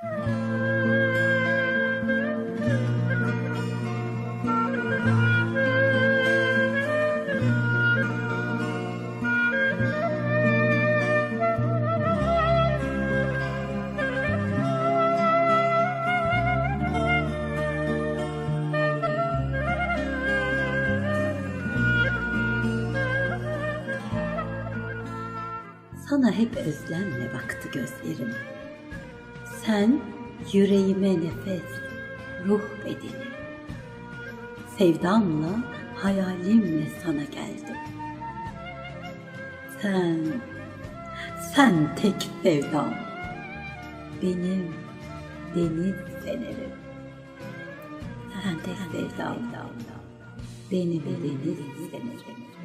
Sana hep özlemle baktı gözlerim. Sen yüreğime nefes, ruh bedeni. Sevdamla, hayalimle sana geldim. Sen, sen tek sevdam. Benim deniz fenerim. Sen tek sevdam. Benim deniz fenerim.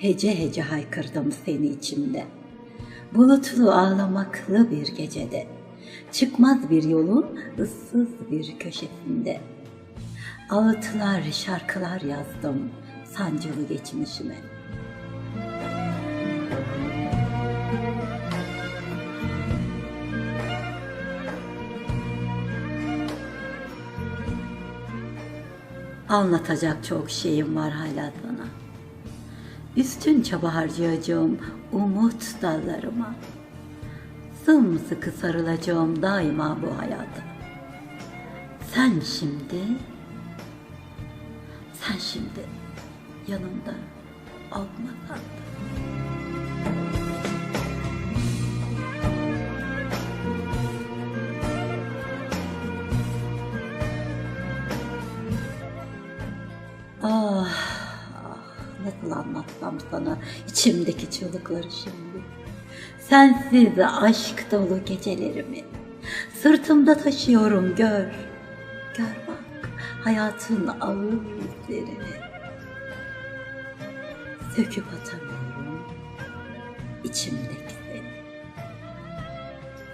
Hece hece haykırdım seni içimde. Bulutlu ağlamaklı bir gecede. Çıkmaz bir yolun ıssız bir köşesinde. Ağıtlar, şarkılar yazdım sancılı geçmişime. Anlatacak çok şeyim var hala sana. Üstün çaba harcayacağım umut dallarıma. Sımsıkı sarılacağım daima bu hayata. Sen şimdi, sen şimdi yanımda olmasan da. Nasıl anlatsam sana içimdeki çığlıkları şimdi. Sensiz aşk dolu gecelerimi. Sırtımda taşıyorum gör. Gör bak hayatın ağır yüklerini. Söküp atamıyorum içimdeki seni.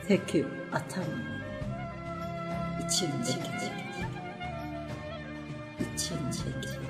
Söküp atamıyorum içimdeki seni. İçimdeki